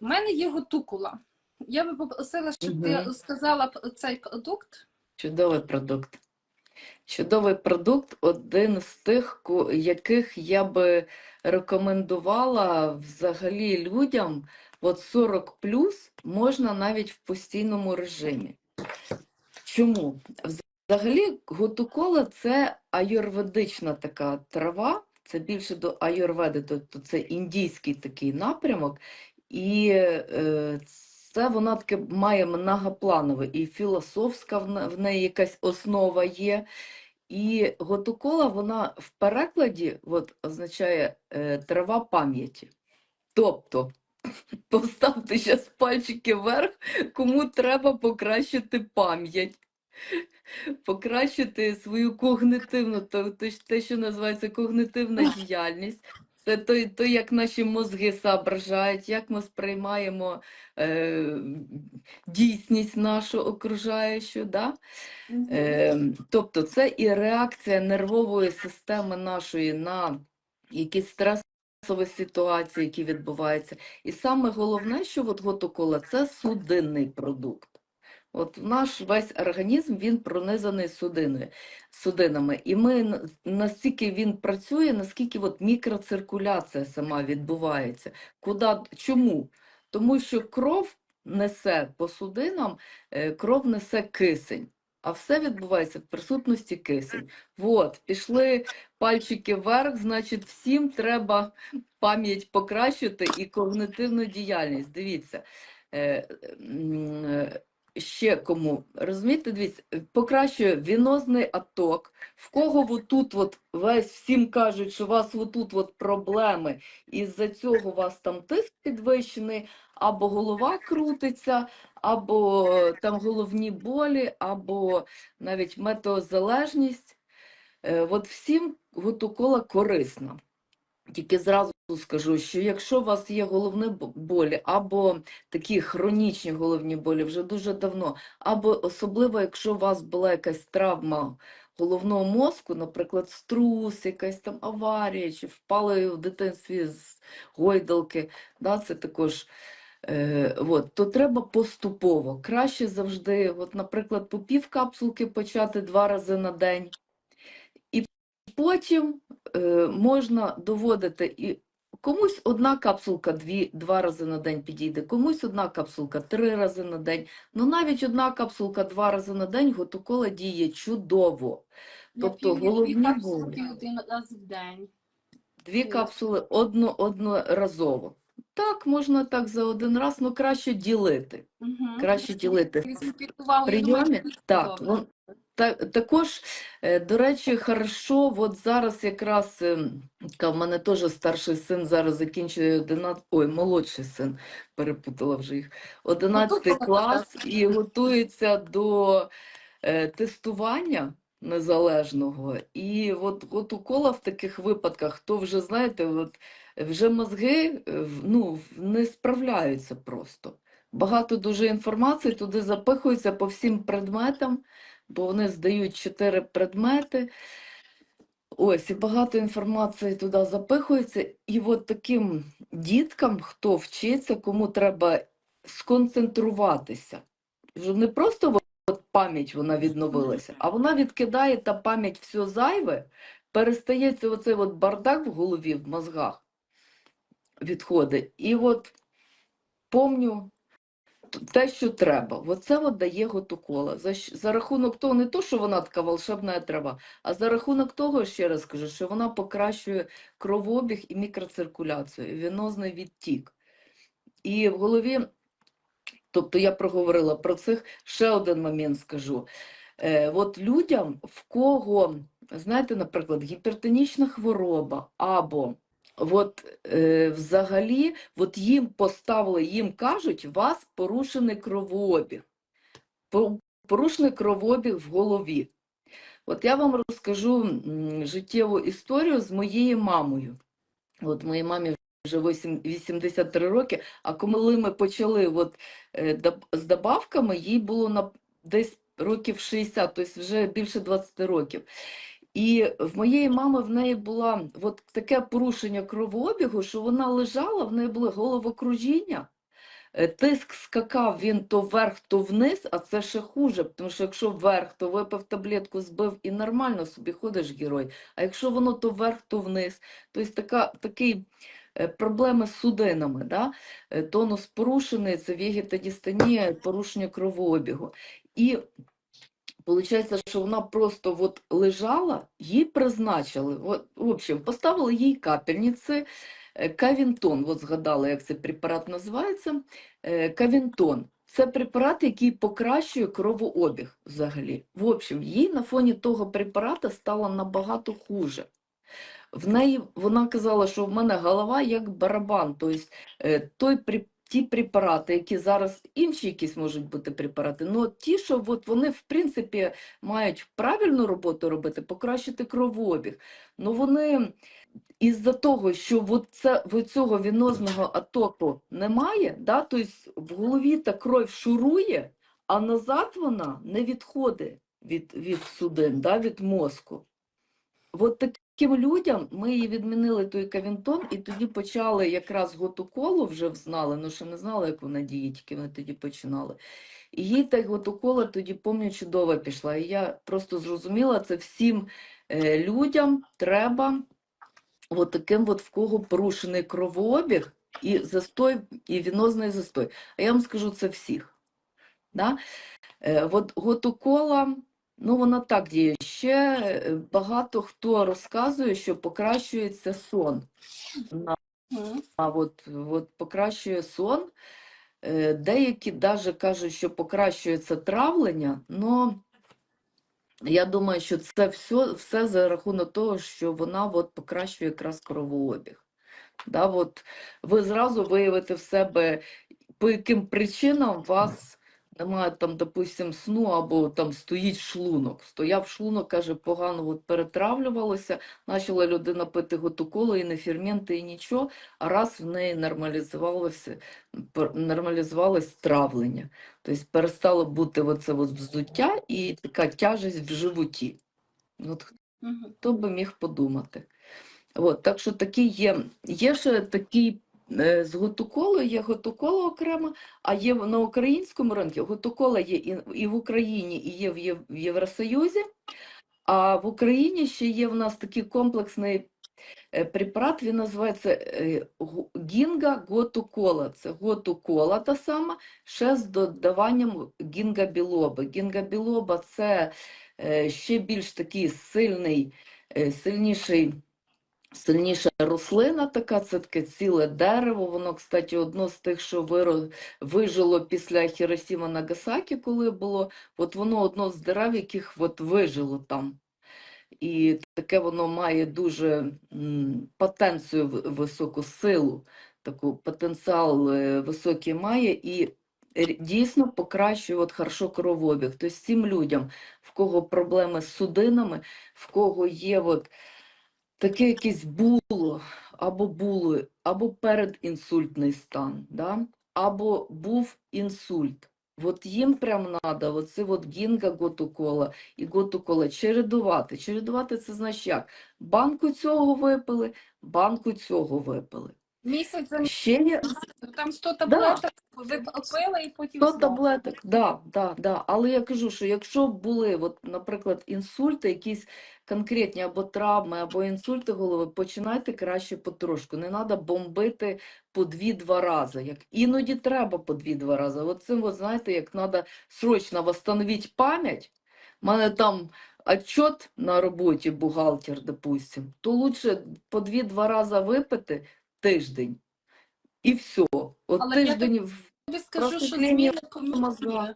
У мене є готукула. Я би попросила, щоб ти Мгм. сказала про цей продукт. Чудовий продукт. Чудовий продукт, один з тих, яких я би рекомендувала взагалі людям, от 40 плюс можна навіть в постійному режимі. Чому? Взагалі, готукола це аюрведична така трава, це більше до аюрведи, тобто це індійський такий напрямок, і е, це вона таке має многопланове, і філософська в неї якась основа є. І готукола, вона в перекладі от, означає е, трава пам'яті. Тобто, поставте зараз пальчики вверх, кому треба покращити пам'ять, покращити свою когнитивну, то, то, те, що називається когнитивна діяльність. Це то, то, як наші мозги соображають, як ми сприймаємо е, дійсність нашу окружаючу. Да? Е, тобто це і реакція нервової системи нашої на якісь стресові ситуації, які відбуваються. І саме головне, що от готокола це судинний продукт. От наш весь організм він пронизаний судиною, судинами. І ми на- настільки він працює, наскільки от мікроциркуляція сама відбувається. Куда, чому? Тому що кров несе по судинам, е, кров несе кисень. А все відбувається в присутності кисень. От, пішли пальчики вверх, значить, всім треба пам'ять покращити і когнитивну діяльність. Дивіться, е, е, ще кому. Розумієте, дивіться, е, покращує венозний отток. В кого отут от весь всім кажуть, що у вас отут от проблеми, із-за цього у вас там тиск підвищений, або голова крутиться, або там головні болі, або навіть метеозалежність. Е, От всім готукола корисна. Тільки зразу скажу, що якщо у вас є головні болі, або такі хронічні головні болі вже дуже давно, або особливо, якщо у вас була якась травма головного мозку, наприклад, струс, якась там аварія, чи впали в дитинстві з гойдалки, да, це також Е, от, то треба поступово. Краще завжди, от, наприклад, по пів капсулки почати два рази на день. Потім е, можна доводити і комусь одна капсулка дві, два рази на день підійде, комусь одна капсулка три рази на день. Ну навіть одна капсулка два рази на день готокола діє чудово. Тобто Я головні капсулки один раз в день. Дві Ось. капсули одно, одноразово. Так, можна так за один раз, але краще ділити. Угу. Краще ділити. Я думаю, Прийомі? Так, вон, та, також, е, до речі, хорошо, от зараз якраз, ем, в мене теж старший син зараз закінчує 11, ой, молодший син, перепутала вже їх, 11 клас і готується до е, тестування незалежного. І от, от укола в таких випадках, то вже, знаєте, от, вже мозги е, ну, не справляються просто. Багато дуже інформації туди запихується по всім предметам, бо вони здають чотири предмети. Ось, і багато інформації туди запихується. І от таким діткам, хто вчиться, кому треба сконцентруватися. Не просто от, пам'ять вона відновилася, а вона відкидає та пам'ять все зайве, перестається оцей от бардак в голові, в мозгах відходить. І от помню те, що треба. Оце от дає готукола. За, за рахунок того, не то, що вона така волшебна трава, а за рахунок того, ще раз кажу, що вона покращує кровообіг і мікроциркуляцію, і венозний відтік. І в голові, тобто я проговорила про цих, ще один момент скажу. Е, от людям, в кого, знаєте, наприклад, гіпертонічна хвороба або от, е, взагалі от їм поставили, їм кажуть, у вас порушений кровообіг. Порушений кровообіг в голові. От я вам розкажу життєву історію з моєю мамою. От моїй мамі вже вісім- 83 роки, а коли ми почали от, е, з добавками, їй було на десь років 60, тобто вже більше 20 років. І в моєї мами в неї була от таке порушення кровообігу, що вона лежала, в неї було головокружіння, е, тиск скакав він то вверх, то вниз, а це ще хуже, тому що якщо вверх, то випив таблетку, збив і нормально собі ходиш герой. А якщо воно то вверх, то вниз, тобто така, такий е, проблеми з судинами, да? Е, тонус порушений, це вегетодистонія, порушення кровообігу. І Получається, що вона просто от лежала, їй призначили, от, в общем, поставили їй капельниці, е, Кавінтон, от згадала, як цей препарат називається, е, Кавінтон. Це препарат, який покращує кровообіг взагалі. В общем, їй на фоні того препарата стало набагато хуже. В неї вона казала, що в мене голова як барабан, тобто той при- ті препарати, які зараз інші якісь можуть бути препарати, ну ті, що от вони в принципі мають правильну роботу робити, покращити кровообіг. Ну вони із-за того, що от цього венозного атоку немає, да, тобто в голові та кров шурує, а назад вона не відходить від, від судин, да, від мозку. От таким людям ми їй відмінили той кавінтон, і тоді почали якраз готуколу вже знали, ну ще не знали, як вона діє, тільки вони тоді починали. І їй та готукола тоді, пам'ятаю, чудово пішла. І я просто зрозуміла, це всім е, людям треба от таким от в кого порушений кровообіг і застой, і венозний застой. А я вам скажу, це всіх. Да? Е, от готукола, ну вона так діє. Ще е, багато хто розказує, що покращується сон. А от, от покращує сон. Е, Деякі навіть кажуть, що покращується травлення, але я думаю, що це все, все за рахунок того, що вона от покращує якраз кровообіг. Да, от ви зразу виявите в себе, по яким причинам вас немає там, допустим, сну або там стоїть шлунок. Стояв шлунок, каже, погано от перетравлювалося, почала людина пити готуколу і не ферменти, і нічого, а раз в неї нормалізувалося, нормалізувалось травлення. Тобто перестало бути оце от вздуття і така тяжесть в животі. От хто би міг подумати. От, так що такі є. Є ще такий з готуколою, є готукола окремо, а є на українському ринку. Готукола є і, в Україні, і є в, Євросоюзі. А в Україні ще є в нас такий комплексний е, препарат, він називається е, гінга готукола. Це готукола та сама, ще з додаванням гінгабілоби. Гінгабілоба – це е, ще більш такий сильний, е, сильніший Сильніша рослина така, це таке ціле дерево. Воно, кстати, одно з тих, що вижило після Хіросіма Нагасакі, коли було. От воно одно з дерев, яких от вижило там. І таке воно має дуже потенцію, високу силу, таку потенціал е, високий має і дійсно покращує от хорошо кровообіг. Тобто цим людям, в кого проблеми з судинами, в кого є от таке якесь було, або було, або передінсультний стан, да? або був інсульт. От їм прям треба оце от гінга готукола і готукола чередувати. Чередувати це значить як? Банку цього випили, банку цього випили. Місяць Ще є там 100 таблеток ви пили і потім 100 знову. таблеток, да, да, да. Але я кажу, що якщо були, от, наприклад, інсульти, якісь конкретні або травми, або інсульти голови, починайте краще потрошку. Не треба бомбити по дві-два рази. Як іноді треба по дві-два рази. От цим, от, знаєте, як треба срочно восстановити пам'ять. У мене там отчет на роботі, бухгалтер, допустим, то лучше по дві-два рази випити тиждень. І все. От Але тиждень в тобі скажу, що зміни помітні.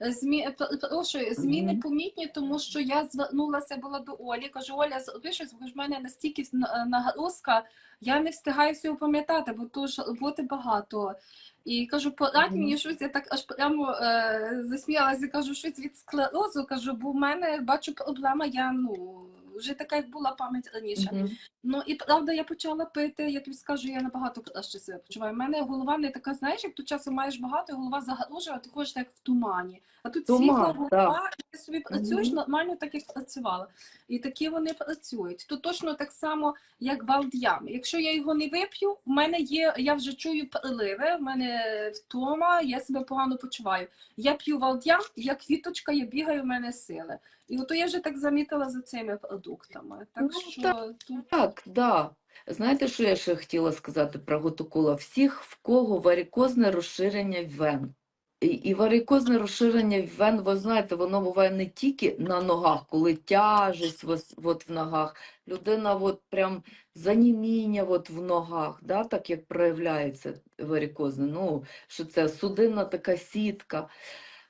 Змі... Прошу, зміни Мгм. помітні, тому що я звернулася була до Олі. Кажу, Оля, зроби бо ж в мене настільки на- нагрузка, я не встигаю всього пам'ятати, бо то ж роботи багато. І кажу, порадь Мгм. мені щось, я так аж прямо е, засміялася, кажу, щось від склерозу, кажу, бо в мене бачу проблема, я ну вже така, як була пам'ять раніше. Мгм. Ну і правда, я почала пити. Я тобі скажу, я набагато краще себе почуваю. У мене голова не така, знаєш, як тут часу маєш багато, і голова загружена, ти хочеш так в тумані. А тут Туман, світла голова, собі працюєш нормально, так як працювала. І такі вони працюють. Тут точно так само, як валд'ям. Якщо я його не вип'ю, в мене є, я вже чую приливи, в мене втома, я себе погано почуваю. Я п'ю валд'ям, як квіточка, я бігаю, в мене сили. І ото я вже так замітила за цими продуктами. Так Ну, що тут Так, да. Знаєте, що я ще хотіла сказати про готокола? Всіх, в кого варикозне розширення вен. І, варикозне розширення вен, ви знаєте, воно буває не тільки на ногах, коли тяжесть от в ногах, людина от прям заніміння от в ногах, да, так як проявляється варикозне, ну, що це судинна така сітка.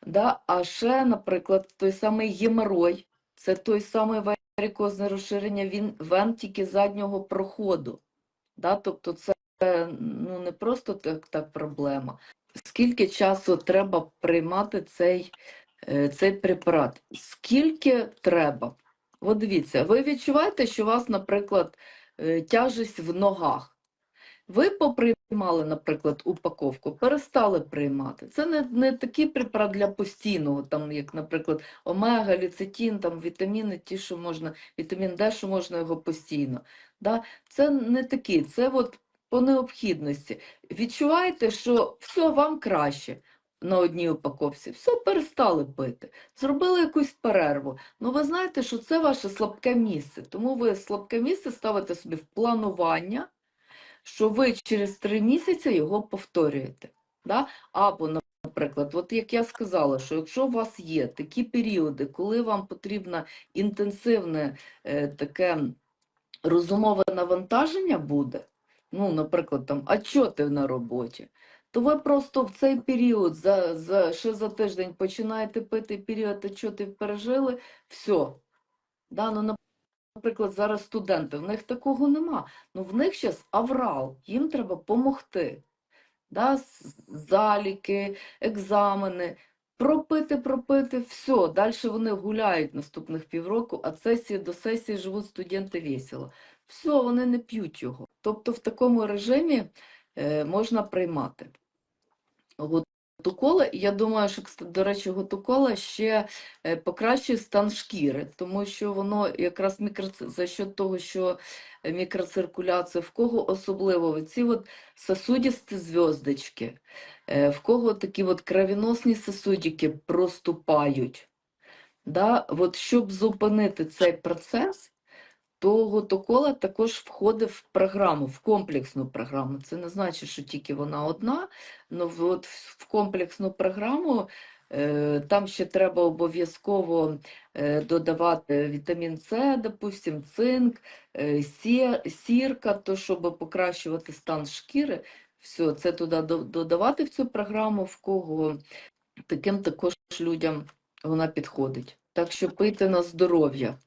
Да? А ще, наприклад, той самий геморой, це той самий варикозне розширення він, вен тільки заднього проходу. Да? Тобто це ну, не просто так, так проблема. Скільки часу треба приймати цей, е, цей препарат? Скільки треба? От дивіться, ви відчуваєте, що у вас, наприклад, е, тяжесть в ногах. Ви поприймали, наприклад, упаковку, перестали приймати. Це не, не такий препарат для постійного, там, як, наприклад, омега, ліцетин, там, вітаміни, ті, що можна, вітамін Д, що можна його постійно. Да? Це не такий, це от по необхідності. Відчуваєте, що все вам краще на одній упаковці, все перестали пити, зробили якусь перерву. Ну ви знаєте, що це ваше слабке місце, тому ви слабке місце ставите собі в планування, що ви через три місяці його повторюєте. Да? Або, наприклад, от як я сказала, що якщо у вас є такі періоди, коли вам потрібно інтенсивне е, таке розумове навантаження буде, ну, наприклад, там, а чого ти на роботі? То ви просто в цей період, за, за, ще за тиждень починаєте пити період, а що ти пережили, все. Да? Ну, наприклад, зараз студенти, в них такого нема. Ну, в них зараз аврал, їм треба допомогти. Да? Заліки, екзамени, пропити, пропити, все. Далі вони гуляють наступних півроку, а сесії до сесії живуть студенти весело. Все, вони не п'ють його. Тобто в такому режимі е, можна приймати. Готукола, я думаю, що, до речі, готукола ще е, покращує стан шкіри, тому що воно якраз мікроци... за счет того, що мікроциркуляція, в кого особливо ці от сосудисті зв'язочки, е, в кого такі от кровіносні сосудики проступають. Да? От щоб зупинити цей процес, то готокола також входить в програму, в комплексну програму. Це не значить, що тільки вона одна, але от в комплексну програму е, там ще треба обов'язково е, додавати вітамін С, допустим, цинк, е, сірка, то щоб покращувати стан шкіри. Все, це туди додавати в цю програму, в кого таким також людям вона підходить. Так що пийте на здоров'я.